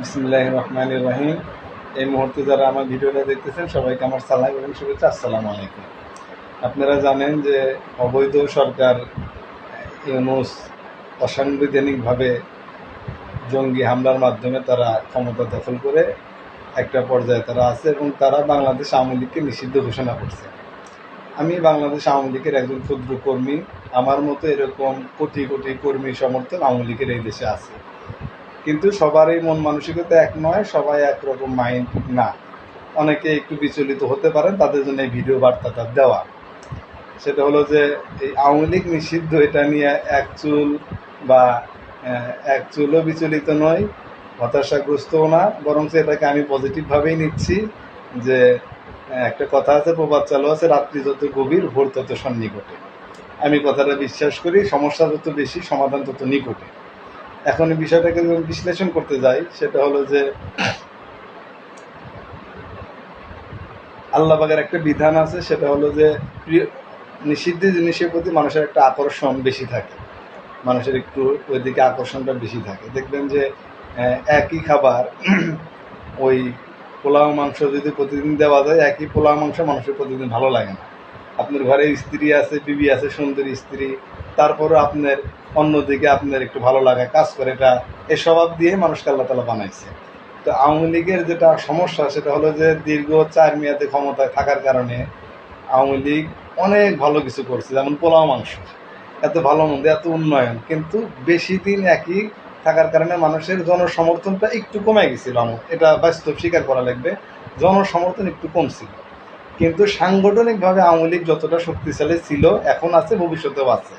বিসমুল্লাহ রহমান রহিম এই মুহূর্তে যারা আমার ভিডিওটা দেখতেছেন, সবাইকে আমার সালাম এবং শুভেচ্ছা, আসসালামু আলাইকুম। আপনারা জানেন যে অবৈধ সরকার ইউনুস অসাংবিধানিকভাবে জঙ্গি হামলার মাধ্যমে তারা ক্ষমতা দখল করে একটা পর্যায়ে তারা আছে এবং তারা বাংলাদেশ আওয়ামী লীগকে নিষিদ্ধ ঘোষণা করছে। আমি বাংলাদেশ আওয়ামী লীগের একজন ক্ষুদ্র কর্মী। আমার মতো এরকম কোটি কোটি কর্মী সমর্থন আওয়ামী লীগের এই দেশে আছে। কিন্তু সবারই মন মানসিকতা এক নয়, সবাই একরকম মাইন্ড না। অনেকে একটু বিচলিত হতে পারেন, তাদের জন্য এই ভিডিও বার্তাটা দেওয়া। সেটা হলো যে, এই আওয়ামী লীগ নিষিদ্ধ এটা নিয়ে এক চুল বা এক চুলও বিচলিত নয়, হতাশাগ্রস্তও না বরং এটাকে আমি পজিটিভভাবেই নিচ্ছি যে একটা কথা আছে, প্রবাদ চালু আছে, রাত্রি যত গভীর, ভোর তত সন্নিকটে। আমি কথাটা বিশ্বাস করি, সমস্যা যত বেশি, সমাধান তত নিকটে। এখন বিষয়টাকে যদি বিশ্লেষণ করতে যাই, সেটা হলো যে আল্লাহবাগের একটা বিধান আছে, সেটা হলো যে প্রিয়, নিষিদ্ধ জিনিসের প্রতি মানুষের একটা আকর্ষণ বেশি থাকে। মানুষের একটু ওইদিকে আকর্ষণটা বেশি থাকে। দেখবেন যে একই খাবার, ওই পোলাও মাংস যদি প্রতিদিন দেওয়া যায়, একই পোলাও মাংস মানুষের প্রতিদিন ভালো লাগে না। আপনার ঘরে স্ত্রী আছে, বিবি আছে, সুন্দরী স্ত্রী তারপরে আপনার অন্যদিকে আপনার একটু ভালো লাগা কাজ করে, এটা এ স্বভাব দিয়ে মানুষকে আল্লাহ তালা বানাইছে। তো আওয়ামী লীগের যেটা সমস্যা, সেটা হলো যে দীর্ঘ চার মেয়াদে ক্ষমতায় থাকার কারণে আওয়ামী লীগ অনেক ভালো কিছু করছে, যেমন পোলাও মাংস। এত ভালো মন্দ, এত উন্নয়ন। কিন্তু বেশি দিন একই থাকার কারণে মানুষের জনসমর্থনটা একটু কমে গেছিল আমার। এটা বাস্তব স্বীকার করা লাগবে, জনসমর্থন একটু কম ছিল কিন্তু সাংগঠনিকভাবে আওয়ামী লীগ যতটা শক্তিশালী ছিল, এখন আছে, ভবিষ্যতেও আছে।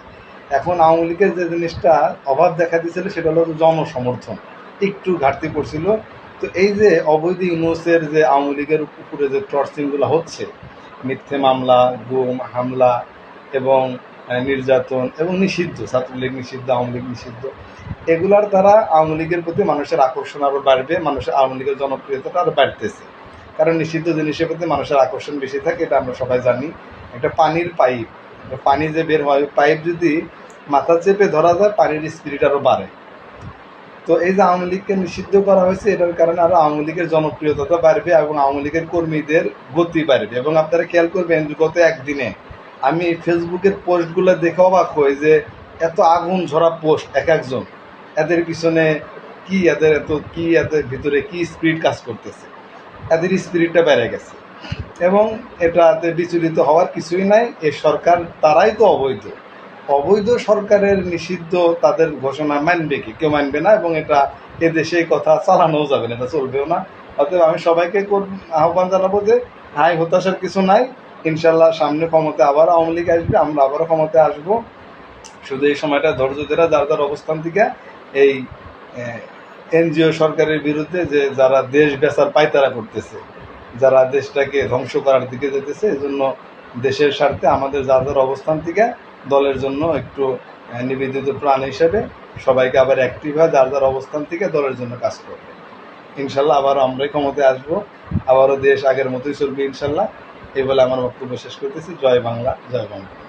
এখন আওয়ামী লীগের যে জিনিসটা অভাব দেখা দিয়েছিল, সেটা হলো জনসমর্থন। একটু ঘাটতি পড়ছিল। তো এই যে অবৈধ ইউনুসের যে আওয়ামী লীগের উপরে যে টর্চিংগুলো হচ্ছে, মিথ্যে মামলা, গুম, হামলা এবং নির্যাতন এবং নিষিদ্ধ, ছাত্রলীগ নিষিদ্ধ, আওয়ামী লীগ নিষিদ্ধ, এগুলার দ্বারা আওয়ামী লীগের প্রতি মানুষের আকর্ষণ আরও বাড়বে, মানুষের, আওয়ামী লীগের জনপ্রিয়তাটা আরও বাড়তেছে। কারণ নিষিদ্ধ জিনিসের প্রতি মানুষের আকর্ষণ বেশি থাকে, এটা আমরা সবাই জানি। একটা পানির পাইপ, পানি যে বের হয়, পাইপ যদি মাথা চেপে ধরা যায়, পানির স্পিরিট আরও বাড়ে। তো এই যে আওয়ামী লীগকে নিষিদ্ধ করা হয়েছে, এটার কারণে আরও আওয়ামী লীগের জনপ্রিয়তা বাড়বে এবং আওয়ামী লীগের কর্মীদের গতি বাড়বে। এবং আপনারা খেয়াল করবেন গত একদিনে আমি ফেসবুকের পোস্টগুলো দেখে অবাক হই যে এত আগুন ঝরা পোস্ট এক একজন। এদের পিছনে কি এদের এত, কি এদের ভিতরে কি স্পিরিট কাজ করতেছে? এদের স্পিরিটটা বেড়ে গেছে। এবং এটাতে বিচলিত হওয়ার কিছুই নাই, এ সরকার তারাই তো অবৈধ। অবৈধ সরকারের নিষিদ্ধ তাদের ঘোষণা মানবে কি? কেউ মানবে না এবং এটা এদেশে কথা চালানোও যাবে না, এটা চলবেও না। অতএব আমি সবাইকে আহ্বান জানাব যে হাই হতাশার কিছু নাই। ইনশাল্লাহ সামনে ক্ষমতা আবার আওয়ামী লীগ আসবে, আমরা আবারও ক্ষমতায় আসব। শুধু এই সময়টা ধৈর্য ধরে যার যার অবস্থান থেকে এই এনজিও সরকারের বিরুদ্ধে যে যারা দেশ বেচার পায়তারা করতেছে, যারা দেশটাকে ধ্বংস করার দিকে যেতেছে এই জন্য দেশের স্বার্থে আমাদের যার যার অবস্থান থেকে দলের জন্য একটু নিবেদিত প্রাণ হিসেবে সবাইকে আবার অ্যাক্টিভ হয়, যার যার অবস্থান থেকে দলের জন্য কাজ করবে। ইনশাল্লাহ আবার আমরাই ক্ষমতায় আসব। আবারও দেশ আগের মতোই চলবে ইনশাল্লাহ। এই বলে আমার বক্তব্য শেষ করতেছি। জয় বাংলা জয় বাংলা